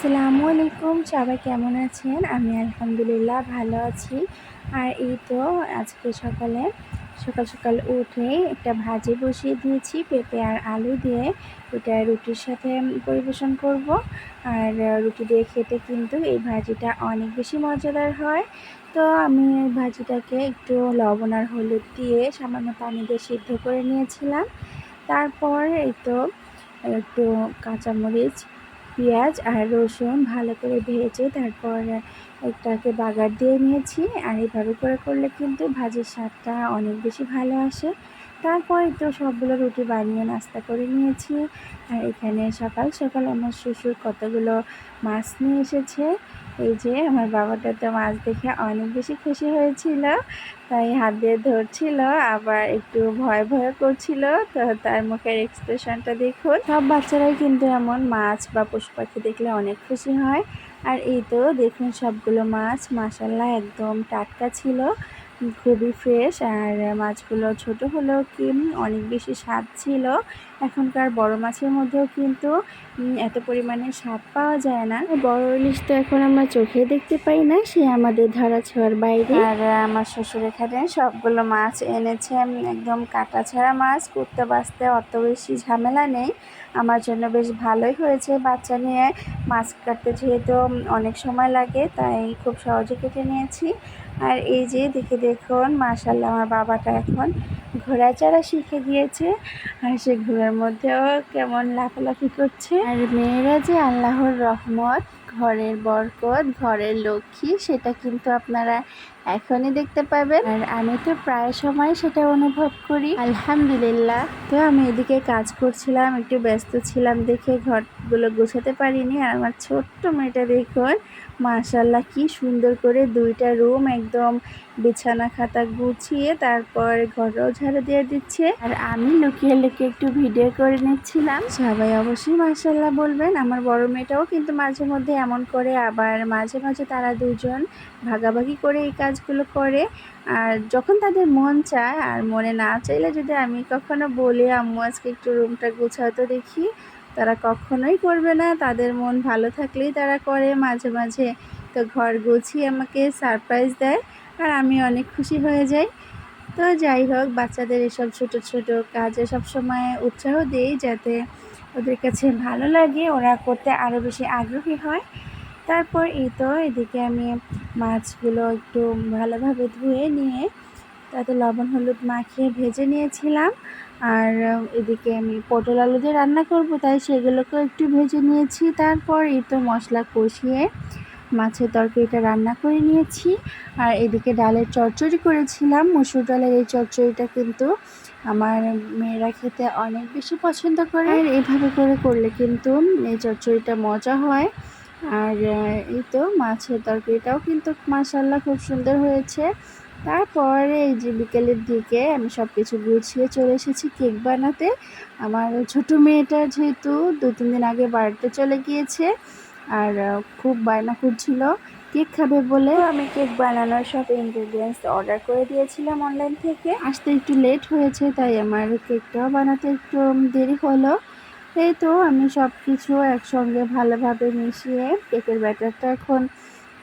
আসসালামু আলাইকুম, সবাই কেমন আছেন? আমি আলহামদুলিল্লাহ ভালো আছি। আর এই তো আজকে সকালে, সকাল সকাল উঠে একটা ভাজি বসিয়ে দিয়েছি, পেঁপে আর আলু দিয়ে। এটা রুটির সাথে পরিবেশন করব। আর রুটি দিয়ে খেতে কিন্তু এই ভাজিটা অনেক বেশি মজাদার হয়। তো আমি ভাজিটাকে একটু লবণ আর হলুদ দিয়ে সামান্য পানি দিয়ে সিদ্ধ করে নিয়েছিলাম। তারপর এই তো একটু কাঁচামরিচ পেঁয়াজ আর রসুন ভালো করে ভেজে তারপর একটাকে বাগার দিয়ে নিয়েছি। আর এইভাবে করে করলে কিন্তু ভাজির স্বাদটা অনেক বেশি ভালো আসে। তারপর তো সবগুলো রুটি বানিয়ে নাস্তা করে নিয়েছি। আর এখানে সকাল সকাল আমার শ্বশুর কতগুলো মাছ নিয়ে এসেছে। এই যে আমার বাবাটা তো মাছ দেখে অনেক বেশি খুশি হয়েছিল, তাই হাত দিয়ে ধরছিল, আবার একটু ভয় ভয় করছিল, তো তার মুখের এক্সপ্রেশনটা দেখুন। সব বাচ্চারাই কিন্তু এমন মাছ বা পশু পাখি দেখলে অনেক খুশি হয়। আর এই তো দেখুন সবগুলো মাছ মাসাল্লাহ একদম টাটকা ছিল, খুবই ফ্রেশ আর মাছগুলো ছোট হলেও কি অনেক বেশি স্বাদ ছিল। এখনকার বড় মাছের মধ্যেও কিন্তু এত পরিমাণে স্বাদ পাওয়া যায় না। বড় ইলিশ তো এখন আমরা চোখে দেখতে পাই না সে আমাদের ধরা ছোঁয়ার বাইরে। আর আমার শ্বশুর এখানে সবগুলো মাছ এনেছে একদম কাটা ছাড়া মাছ করতে বাঁচতে অত বেশি ঝামেলা নেই। আমার জন্য বেশ ভালোই হয়েছে বাচ্চা নিয়ে। মাছ কাটতে যেহেতু অনেক সময় লাগে তাই খুব সহজে কেটে নিয়েছি। আর এই যে দেখে দেখুন মাশাল্লাহ আমার বাবাটা এখন ঘোড়া চড়া শিখে গিয়েছে। আর সে ঘোড়ার মধ্যেও কেমন লাফালাফি করছে। আর মেয়েরা যে আল্লাহর রহমত, ঘরের বরকত, ঘরের লক্ষ্মী, সেটা কিন্তু আপনারা এখনই দেখতে পাবেন। আর আমি তো প্রায় সময় সেটা অনুভব করি। আলহামদুলিল্লাহ। তো আমি এদিকে কাজ করছিলাম একটু ব্যস্ত ছিলাম দেখে ঘরগুলো গোছাতে পারিনি। আর আমার ছোট্ট মেয়েটা দেখুন মাশাল্লাহ কি সুন্দর করে দুইটা রুম একদম বিছানা খাতা গুছিয়ে তারপর ঘরও ঝাড়ু দিয়ে দিচ্ছে। আর আমি লুকিয়ে লুকিয়ে একটু ভিডিও করে নিচ্ছিলাম। সবাই অবশ্যই মাশাল্লাহ বলবেন। আমার বড় মেয়েটাও কিন্তু মাঝে মধ্যে এমন করে আবার মাঝে মাঝে তারা দুজন ভাগাভাগি করে এই কাজগুলো করে। আর যখন তাদের মন চায় আর মনে না চাইলে যদি আমি কখনো বলি, আম্মু, আজকে একটু রুমটা গুছাতে দেখি। তারা কখনোই করবে না। তাদের মন ভালো থাকলেই তারা করে। মাঝে মাঝে তো ঘর গুছিয়ে আমাকে সারপ্রাইজ দেয় আর আমি অনেক খুশি হয়ে যাই। তো যাই হোক, বাচ্চাদের এসব ছোট ছোট কাজে সবসময় উৎসাহ দিই যাতে ওদের কাছে ভালো লাগে, ওরা করতে আরও বেশি আগ্রহী হয়। তারপর এই তো এদিকে আমি মাছগুলো একটু ভালোভাবে ধুয়ে নিয়ে তাতে লবণ, হলুদ মাখিয়ে ভেজে নিয়েছিলাম। আর এদিকে আমি পটল আলু দিয়ে রান্না করব, তাই সেগুলোকেও একটু ভেজে নিয়েছি। তারপর এই তো মশলা কষিয়ে মাছের তরকারিটা রান্না করে নিয়েছি। আর এদিকে ডালের চচ্চড়ি করেছিলাম। মসুর ডালের এই চচ্চড়িটা কিন্তু আমার মেয়েরা খেতে অনেক বেশি পছন্দ করে। আর এভাবে করে করলে কিন্তু এই চচ্চড়িটা মজা হয়। আর এই তো মাছের তরকারিটাও কিন্তু মাসাল্লাহ খুব সুন্দর হয়েছে। তারপরে এই যে বিকেলের দিকে আমি সব কিছু গুছিয়ে চলে এসেছি কেক বানাতে। আমার ছোট মেয়েটা যেহেতু দু, তিন দিন আগে বাড়িতে চলে গিয়েছে আর খুব বায়না করছিল। কেক খাবে বলে আমি কেক বানানোর সব ইনগ্রেডিয়েন্টস অর্ডার করে দিয়েছিলাম অনলাইন থেকে। আসতে একটু লেট হয়েছে, তাই আমার কেকটাও বানাতে একটু দেরি হলো। এই তো আমি সব কিছু একসঙ্গে ভালোভাবে মিশিয়ে কেকের ব্যাটারটা এখন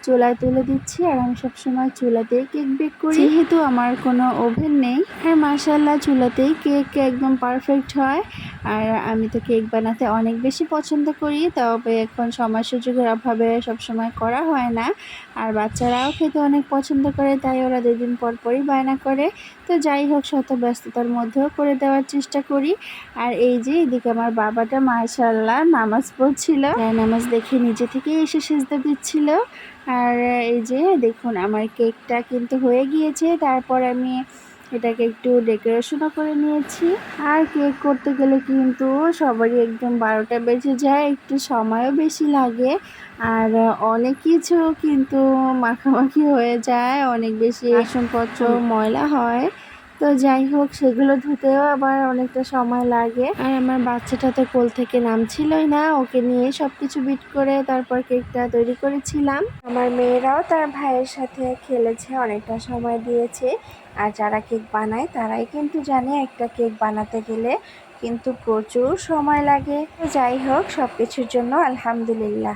চুলায় তুলে দিচ্ছি আর আমি সবসময় চুলাতেই কেক বেক করি। যেহেতু আমার কোনো ওভেন নেই আর মাসাল্লাহ চুলাতেই কেক একদম পারফেক্ট হয়। আর আমি তো কেক বানাতে অনেক বেশি পছন্দ করি, তবে এখন সময় সুযোগের অভাবে সবসময় করা হয় না। আর বাচ্চারাও খেতে অনেক পছন্দ করে, তাই ওরা দুদিন পর পরই বায়না করে। তো যাই হোক, শত ব্যস্ততার মধ্যেও করে দেওয়ার চেষ্টা করি। আর এই যে, এদিকে আমার বাবাটা মাশাল্লাহ নামাজ পড়ছিল। নামাজ দেখে নিজে থেকে এসে সেজদা দিচ্ছিল। আর এই যে, দেখুন, আমার কেকটা কিন্তু হয়ে গিয়েছে। তারপর আমি এটাকে একটু ডেকোরেশনও করে নিয়েছি। আর কেক করতে গেলে কিন্তু সবারই একদম বারোটা বেজে যায় একটু সময়ও বেশি লাগে। আর অনেক কিছু কিন্তু মাখামাখি হয়ে যায় অনেক বেশি আসনপত্র ময়লা হয়। তো যাই হোক, সেগুলো ধুতেও আবার অনেকটা সময় লাগে। আর আমার বাচ্চাটা তো কোল থেকে নামছিলই না, ওকে নিয়ে সব কিছু বিট করে তারপর কেকটা তৈরি করেছিলাম। আমার মেয়েরাও তার ভাইয়ের সাথে খেলেছে, অনেকটা সময় দিয়েছে। আর যারা কেক বানায়, তারাই কিন্তু জানে একটা কেক বানাতে গেলে কিন্তু প্রচুর সময় লাগে। যাই হোক সব কিছুর জন্য আলহামদুলিল্লাহ।